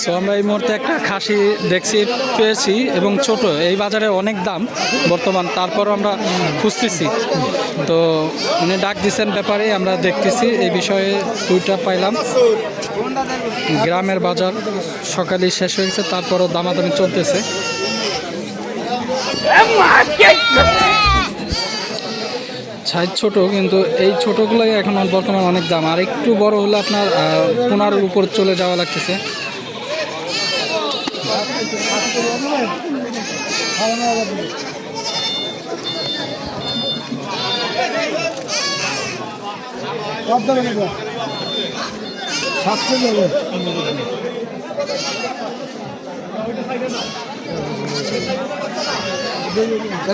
So আমরা এই মুহূর্তে একটা খাসি দেখছি, পেয়েছি এবং ছোট। এই বাজারে অনেক দাম বর্তমান, তারপরও আমরা খুঁজতেছি। তো উনি ডাক দিচ্ছেন ব্যাপারে, আমরা দেখতেছি। এই বিষয়ে দুইটা পাইলাম। গ্রামের বাজার সকালেই শেষ হয়ে গেছে তারপরও দামাদামি চলতেছে। সাইজ ছোট কিন্তু এই ছোটগুলোই এখন বর্তমানে অনেক দাম। আর একটু বড় হলে আপনার আহ, পনেরোর উপর চলে যাওয়া লাগতেছে।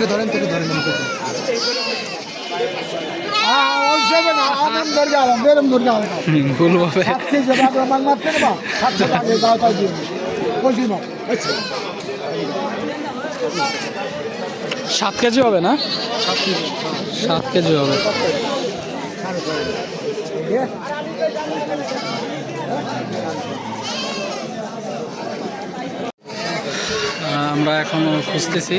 ধরেন থেকে ধরেন। সাত কেজি হবে না? সাত কেজি হবে। আমরা এখনও খুঁজতেছি।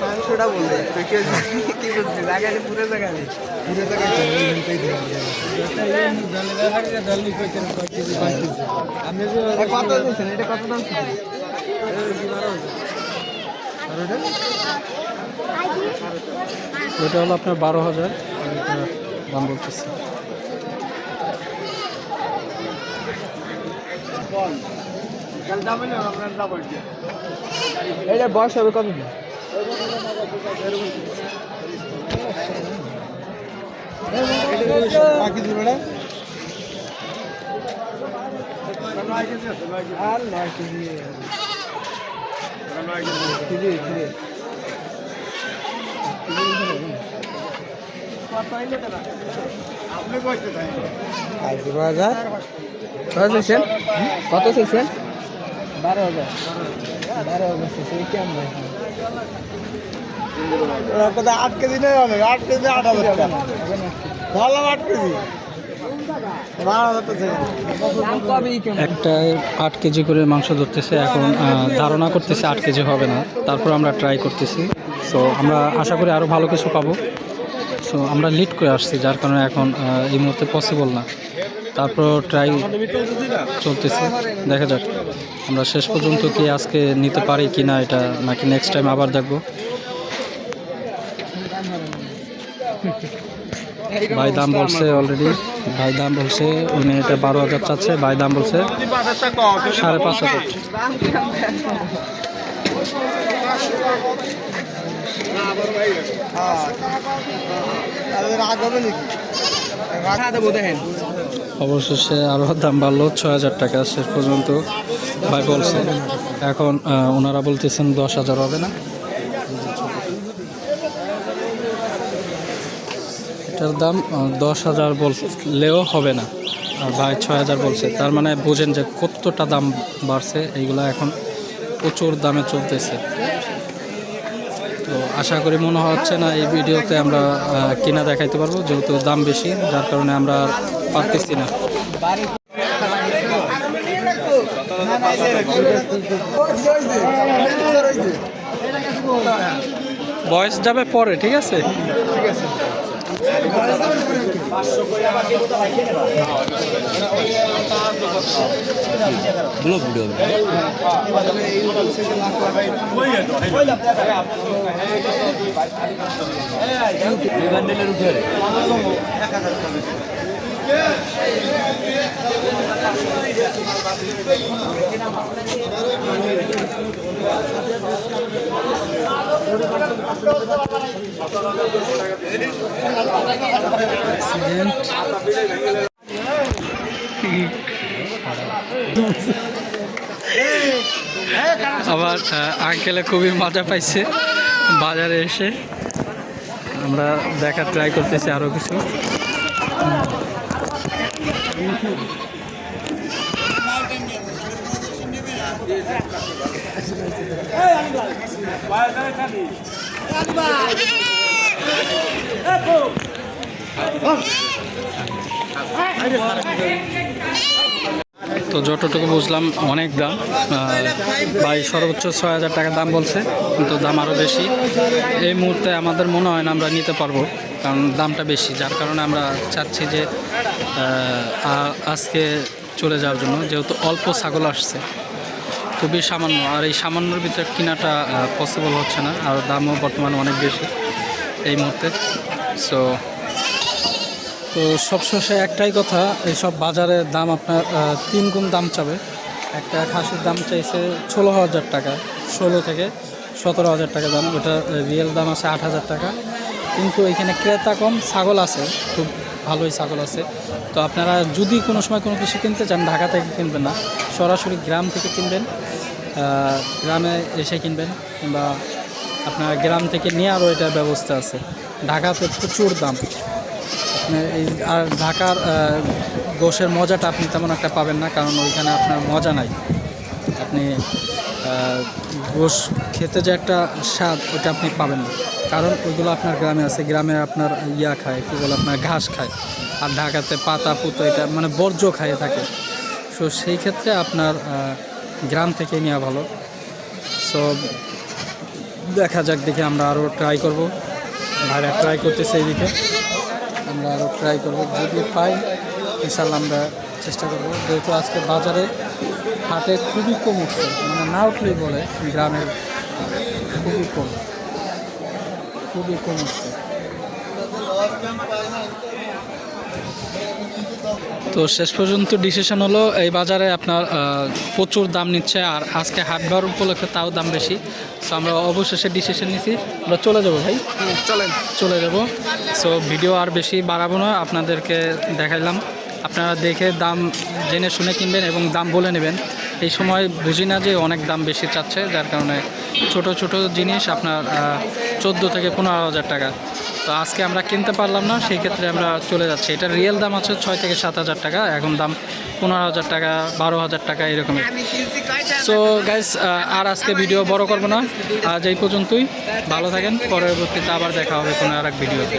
মাংসটা বলে তুই কি কি বলছিস লাগালে পুরো জায়গায় পুরো কত দিয়েছেন এটা কত হলো আপনার বারো হাজার দাম বলতেছি। এটা বয়স হবে কত? আর নয় কেজি কেজি কেজি বারো হাজার। কত চাইছেন কত চাইছেন বারো হাজার। বারো হাজার চাইছে কেমন কোথায় আট কেজি নেই হবে আট কেজি আট হাজার টাকা। ভাবলাম আট কেজি। বারো হাজার তো একটা আট কেজি করে মাংস ধরতেছে এখন ধারণা করতেছে আট কেজি হবে না। তারপর আমরা ট্রাই করতেছি। সো আমরা আশা করি আরও ভালো কিছু পাবো। সো আমরা লিড করে আসছি যার কারণে এখন এই মুহূর্তে পসিবল না। তারপর ট্রাই চলতেছে। দেখা যাক, আমরা শেষ পর্যন্ত কি আজকে নিতে পারি কি না এটা, নাকি নেক্সট টাইম আবার দেখব। ভাই দাম বলছে অলরেডি ভাই দাম বলছে উনি এটা বারো হাজার চাচ্ছে, ভাই দাম বলছে সাড়ে পাঁচ হাজার। রাগ হবে নাকি? দেখেন। অবশেষে আরও দাম বাড়লো ছয় হাজার টাকা শেষ পর্যন্ত ভাই বলছে। এখন ওনারা বলতেছেন দশ হাজার হবে না। এটার দাম দশ হাজার বললেও হবে না। আর ভাই ছয় হাজার বলছে। তার মানে বোঝেন যে কতটা দাম বাড়ছে, এইগুলো এখন প্রচুর দামে চলতেছে। আশা করি মনে হচ্ছে না এই ভিডিওতে আমরা কিনা দেখাইতে পারব, যেহেতু দাম বেশি, যার কারণে আমরা পারতেছি না। বয়স যাবে পরে, ঠিক আছে? ব্লক ভিডিও বান্ডেলের উঠে এক হাজার টাকা আবার আঙ্কেলে খুবই মজা পাইছে বাজারে এসে। আমরা দেখার ট্রাই করতেছি আরও কিছু। তো যতটুকু বুঝলাম, অনেক দাম। ভাই সর্বোচ্চ ছয় হাজার টাকা দাম বলছে, কিন্তু দাম আরও বেশি। এই মুহূর্তে আমাদের মনে হয় না আমরা নিতে পারব, কারণ দামটা বেশি, যার কারণে আমরা চাচ্ছি যে আজকে চলে যাওয়ার জন্য, যেহেতু অল্প ছাগল আসছে। খুবই সামান্য, আর এই সামান্যর ভিতরে কেনাটা পসিবল হচ্ছে না, আর দামও বর্তমানে অনেক বেশি এই মুহূর্তে। সো তো সবশেষে একটাই কথা, এইসব বাজারের দাম আপনার তিন গুণ দাম চাবে। একটা খাসির দাম চাইছে ষোলো হাজার টাকা, ষোলো থেকে সতেরো হাজার টাকা দাম, ওটা রিয়েল দাম আছে আট হাজার টাকা। কিন্তু এখানে ক্রেতা কম, ছাগল আছে, খুব ভালোই ছাগল আছে। তো আপনারা যদি কোনো সময় কোনো কিছু কিনতে চান, ঢাকা থেকে কিনবেন না, সরাসরি গ্রাম থেকে কিনবেন গ্রামে এসে কিনবেন কিংবা আপনার গ্রাম থেকে নিয়ে আরও এটার ব্যবস্থা আছে। ঢাকাতে প্রচুর দাম। এই আর ঢাকার গোশের মজাটা আপনি তেমন একটা পাবেন না, কারণ ওইখানে আপনার মজা নাই। আপনি গোশ খেতে যে একটা স্বাদ ওটা আপনি পাবেন না। কারণ ওইগুলো আপনার গ্রামে আছে, গ্রামে আপনার ইয়া খায়, কী বলে আপনার ঘাস খায়। আর ঢাকাতে পাতা, পুতো এটা মানে বর্জ্য খাইয়ে থাকে। সো সেই ক্ষেত্রে আপনার গ্রাম থেকে নেওয়া ভালো। সো দেখা যাক, দেখে আমরা আরও ট্রাই করব। ভাইরা ট্রাই করতেছে এইদিকে। আমরা আরও ট্রাই করব। যদি পাই ইনশাল্লাহ আমরা চেষ্টা করব। যেহেতু আজকে বাজারে হাটে খুবই কম উঠছে মানে না উঠলেই বলে, গ্রামের খুবই কম। খুবই কম তো শেষ পর্যন্ত ডিসিশন হলো এই বাজারে আপনার প্রচুর দাম নিচ্ছে আর আজকে হাটবার উপলক্ষে তাও দাম বেশি। তো আমরা অবশেষে ডিসিশন নিছি। আমরা চলে যাব ভাই? চলেন। চলে যাব। সো ভিডিও আর বেশি বাড়াবো না আপনাদেরকে দেখাইলাম। আপনারা দেখে দাম জেনে শুনে কিনবেন এবং দাম বলে নেবেন। এই সময় বুঝি না যে অনেক দাম বেশি চাচ্ছে, যার কারণে ছোট ছোট জিনিস আপনার চোদ্দ থেকে পনেরো হাজার টাকা। তো আজকে আমরা কিনতে পারলাম না, সেই ক্ষেত্রে আমরা চলে যাচ্ছি। এটা রিয়েল দাম আছে ছয় থেকে সাত হাজার টাকা, এখন দাম পনেরো হাজার টাকা, বারো হাজার টাকা, এরকমই। সো গাইস আর আজকে ভিডিও বড় করব না। আজ এই পর্যন্তই। ভালো থাকেন, পরবর্তীতে আবার দেখা হবে কোনো আর এক ভিডিওতে